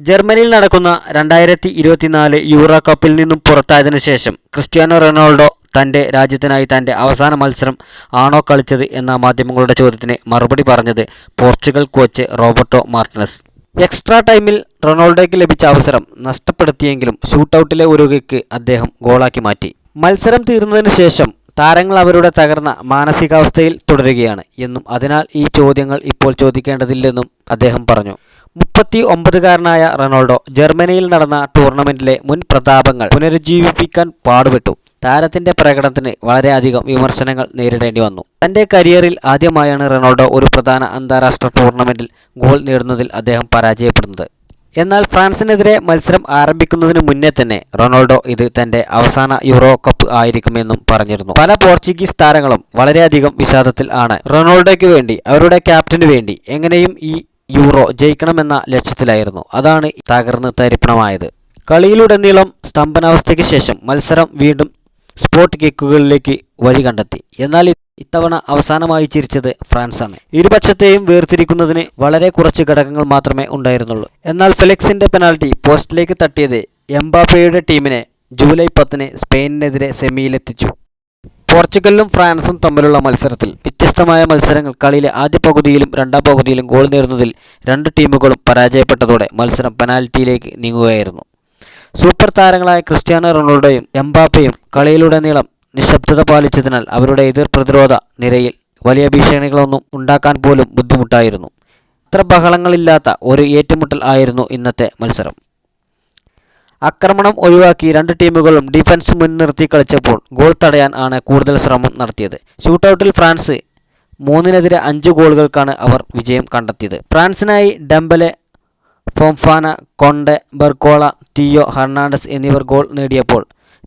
ജർമ്മനിയിൽ നടക്കുന്ന രണ്ടായിരത്തി ഇരുപത്തിനാല് യൂറോ കപ്പിൽ നിന്നും പുറത്തായതിനു ശേഷം ക്രിസ്ത്യാനോ റൊണാൾഡോ തന്റെ രാജ്യത്തിനായി തന്റെ അവസാന മത്സരം ആണോ കളിച്ചത് എന്ന മാധ്യമങ്ങളുടെ ചോദ്യത്തിന് മറുപടി പറഞ്ഞത് Portugal coach Roberto Martinez. Extra ടൈമിൽ റൊണാൾഡോയ്ക്ക് ലഭിച്ച അവസരം നഷ്ടപ്പെടുത്തിയെങ്കിലും ഒരു കിക്ക് അദ്ദേഹം ഗോളാക്കി മാറ്റി. മത്സരം തീർന്നതിന് ശേഷം താരങ്ങൾ അവരുടെ തകർന്ന മാനസികാവസ്ഥയിൽ തുടരുകയാണ് എന്നും അതിനാൽ ഈ ചോദ്യങ്ങൾ ഇപ്പോൾ ചോദിക്കേണ്ടതില്ലെന്നും അദ്ദേഹം പറഞ്ഞു. മുപ്പത്തി ഒമ്പതുകാരനായ റൊണാൾഡോ ജർമ്മനിയിൽ നടന്ന ടൂർണമെന്റിലെ മുൻ പ്രതാപങ്ങൾ പുനരുജ്ജീവിപ്പിക്കാൻ പാടുപെട്ടു. താരത്തിന്റെ പ്രകടനത്തിന് വളരെയധികം വിമർശനങ്ങൾ നേരിടേണ്ടി വന്നു. തന്റെ കരിയറിൽ ആദ്യമായാണ് റൊണാൾഡോ ഒരു പ്രധാന അന്താരാഷ്ട്ര ടൂർണമെന്റിൽ ഗോൾ നേടുന്നതിൽ അദ്ദേഹം പരാജയപ്പെടുന്നത്. എന്നാൽ ഫ്രാൻസിനെതിരെ മത്സരം ആരംഭിക്കുന്നതിന് മുന്നേ തന്നെ റൊണാൾഡോ ഇത് തന്റെ അവസാന യൂറോ കപ്പ് ആയിരിക്കുമെന്നും പറഞ്ഞിരുന്നു. പല പോർച്ചുഗീസ് താരങ്ങളും വളരെയധികം വിഷാദത്തിൽ ആണ്. റൊണാൾഡോയ്ക്ക് വേണ്ടി അവരുടെ ക്യാപ്റ്റന് വേണ്ടി എങ്ങനെയും ഈ യൂറോ ജയിക്കണമെന്ന ലക്ഷ്യത്തിലായിരുന്നു. അതാണ് തകർന്ന് തരിപ്പണമായത്. കളിയിലുടനീളം സ്തംഭനാവസ്ഥയ്ക്ക് ശേഷം മത്സരം വീണ്ടും സ്പോട്ട് കിക്കുകളിലേക്ക് വഴി കണ്ടെത്തി. എന്നാൽ ഇത്തവണ അവസാനമായി ചിരിച്ചത് ഫ്രാൻസാണ്. ഇരുപക്ഷത്തെയും വേർതിരിക്കുന്നതിന് വളരെ കുറച്ച് ഘടകങ്ങൾ മാത്രമേ ഉണ്ടായിരുന്നുള്ളൂ. എന്നാൽ ഫെലിക്സിന്റെ പെനാൽറ്റി പോസ്റ്റിലേക്ക് തട്ടിയത് എംബാപ്പയുടെ ടീമിനെ ജൂലൈ പത്തിന് സ്പെയിനിനെതിരെ സെമിയിലെത്തിച്ചു. പോർച്ചുഗലും ഫ്രാൻസും തമ്മിലുള്ള മത്സരത്തിൽ വ്യത്യസ്തമായ മത്സരങ്ങൾ കളിയിലെ ആദ്യ പകുതിയിലും രണ്ടാം പകുതിയിലും ഗോൾ നേടുന്നതിൽ രണ്ട് ടീമുകളും പരാജയപ്പെട്ടതോടെ മത്സരം പെനാൽറ്റിയിലേക്ക് നീങ്ങുകയായിരുന്നു. സൂപ്പർ താരങ്ങളായ ക്രിസ്ത്യാനോ റൊണാൾഡോയും എംബാപ്പയും കളിയിലുടനീളം നിശബ്ദത പാലിച്ചതിനാൽ അവരുടെ എതിർ പ്രതിരോധ നിരയിൽ വലിയ ഭീഷണികളൊന്നും ഉണ്ടാക്കാൻ പോലും ബുദ്ധിമുട്ടായിരുന്നു. അത്ര ബഹളങ്ങളില്ലാത്ത ഒരു ഏറ്റുമുട്ടൽ ആയിരുന്നു ഇന്നത്തെ മത്സരം. ആക്രമണം ഒഴിവാക്കി രണ്ട് ടീമുകളും ഡിഫൻസ് മുൻനിർത്തി കളിച്ചപ്പോൾ ഗോൾ തടയാൻ ആണ് കൂടുതൽ ശ്രമം നടത്തിയത്. ഷൂട്ടൌട്ടിൽ ഫ്രാൻസ് മൂന്നിനെതിരെ അഞ്ച് ഗോളുകൾക്കാണ് അവർ വിജയം കണ്ടെത്തിയത്. ഫ്രാൻസിനായി Dembele Fofana Kounde Barcola Theo Hernandez എന്നിവർ ഗോൾ നേടിയപ്പോൾ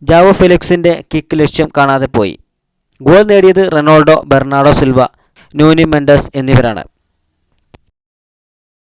ജാവോ ഫെലിക്സിന്റെ കിക്ക് ലക്ഷ്യം കാണാതെ പോയി. ഗോൾ നേടിയത് Ronaldo Bernardo Silva Nuno Mendes എന്നിവരാണ്.